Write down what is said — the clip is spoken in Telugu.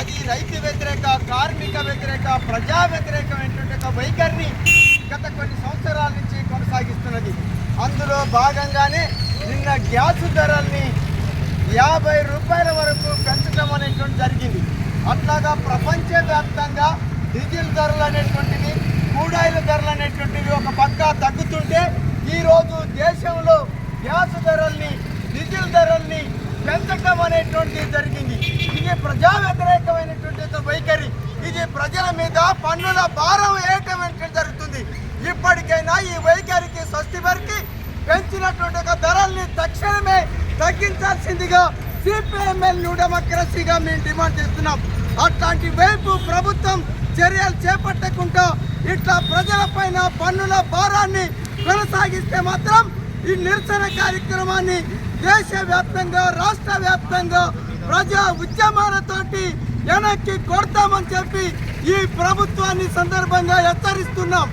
అది రైతు వ్యతిరేక కార్మిక వ్యతిరేక ప్రజా వ్యతిరేకమైనటువంటి ఒక వైఖరిని గత కొన్ని సంవత్సరాల నుంచి కొనసాగిస్తున్నది. అందులో భాగంగానే నిన్న గ్యాస్ ధరల్ని యాభై రూపాయల వరకు పెంచడం అనేటువంటి జరిగింది. అట్లాగా ప్రపంచవ్యాప్తంగా డీజిల్ ధరలు అనేటువంటివి కూడాయిల ధరలు అనేటువంటివి ఒక పక్క తగ్గుతుంటే ఈరోజు దేశంలో గ్యాస్ ధరల్ని డీజిల్ ధరల్ని అనేటువంటి అనేటువంటిది జరిగింది. ఇది ప్రజా వ్యతిరేకమైనటువంటి వైఖరి. ఇది ప్రజల మీద పన్నుల భారం వేయటం జరుగుతుంది. ఇప్పటికైనా ఈ వైఖరికి స్వస్తి వరకు పెంచినటువంటి ఒక ధరల్ని తక్షణమే తగ్గించాల్సిందిగా సిపిఎంఎల్ న్యూ డెమోక్రసీగా మేము డిమాండ్ చేస్తున్నాం. అట్లాంటి వైపు ప్రభుత్వం చర్యలు చేపట్టకుండా ఇట్లా ప్రజలపైన పన్నుల భారాన్ని కొనసాగిస్తే మాత్రం ఈ నిరసన కార్యక్రమాన్ని దేశవ్యాప్తంగా రాష్ట్ర వ్యాప్తంగా ప్రజా ఉద్యమాలతోటి వెనక్కి కొడతామని చెప్పి ఈ ప్రభుత్వాన్ని సందర్భంగా హెచ్చరిస్తున్నాం.